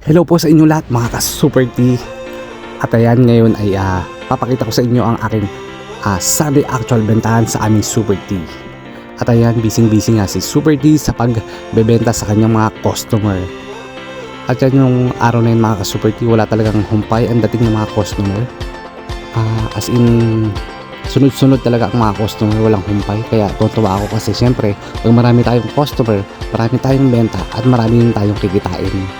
Hello po sa inyo lahat mga ka-Super T. At ayan ngayon ay ah, papakita ko sa inyo ang aking ah, Sunday actual bentahan sa aming Super T. At ayan, busy-busy nga si Super T sa pagbebenta sa kanyang mga customer. At yan yung araw na yun mga ka-Super T, wala talagang humpay ang dating ng mga customer. Ah, as in, sunod-sunod talaga ang mga customer, walang humpay. Kaya tutuwa ako kasi syempre, pag marami tayong customer, marami tayong benta at marami din tayong kikitain.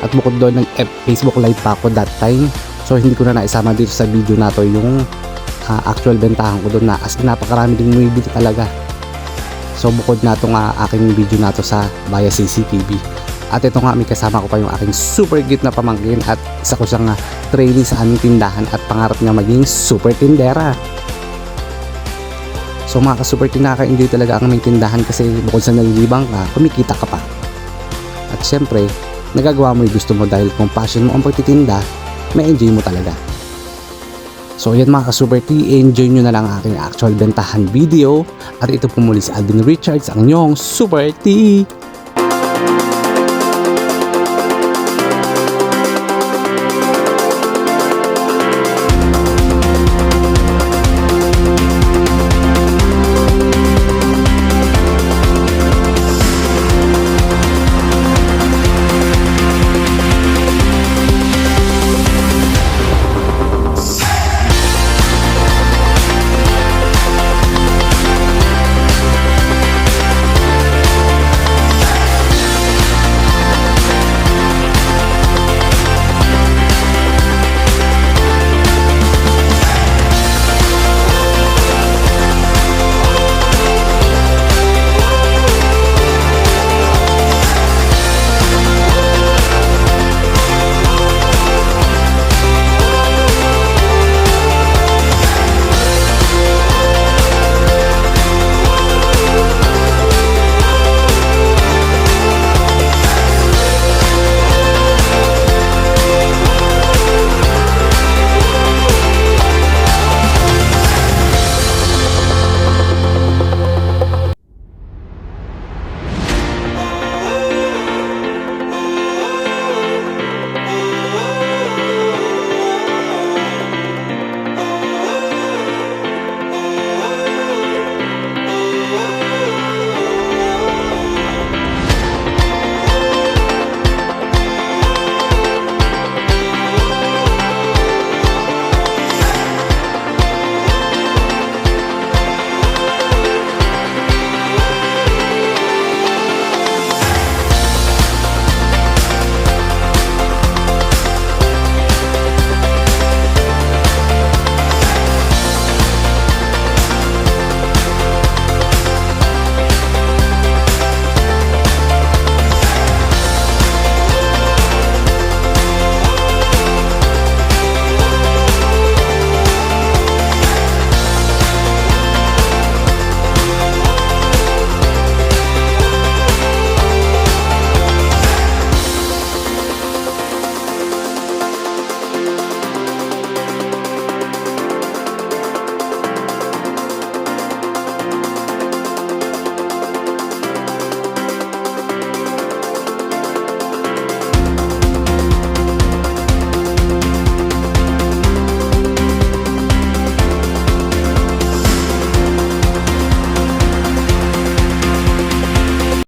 At bukod doon, nag Facebook live pa ako that time. So hindi ko na naisama dito sa video na to yung ah, actual bentahan ko doon na as napakarami ding bumibili talaga. So bukod na itong ah, aking video na to sa Baya CCTV. At ito nga may kasama ko pa yung aking super cute na pamangkin at isa ko siyang trainee sa aming tindahan at pangarap niya maging super tindera. So mga ka-super team, nakaka-enjoy talaga ang aming tindahan kasi bukod sa nalilibang ka, kumikita ka pa. At syempre, nagagawa mo yung gusto mo dahil kung passion mo ang pagtitinda, may enjoy mo talaga. So yan mga ka-super T, enjoy nyo na lang ang aking actual bentahan video. At ito po muli si Alvin Richards, ang inyong super T.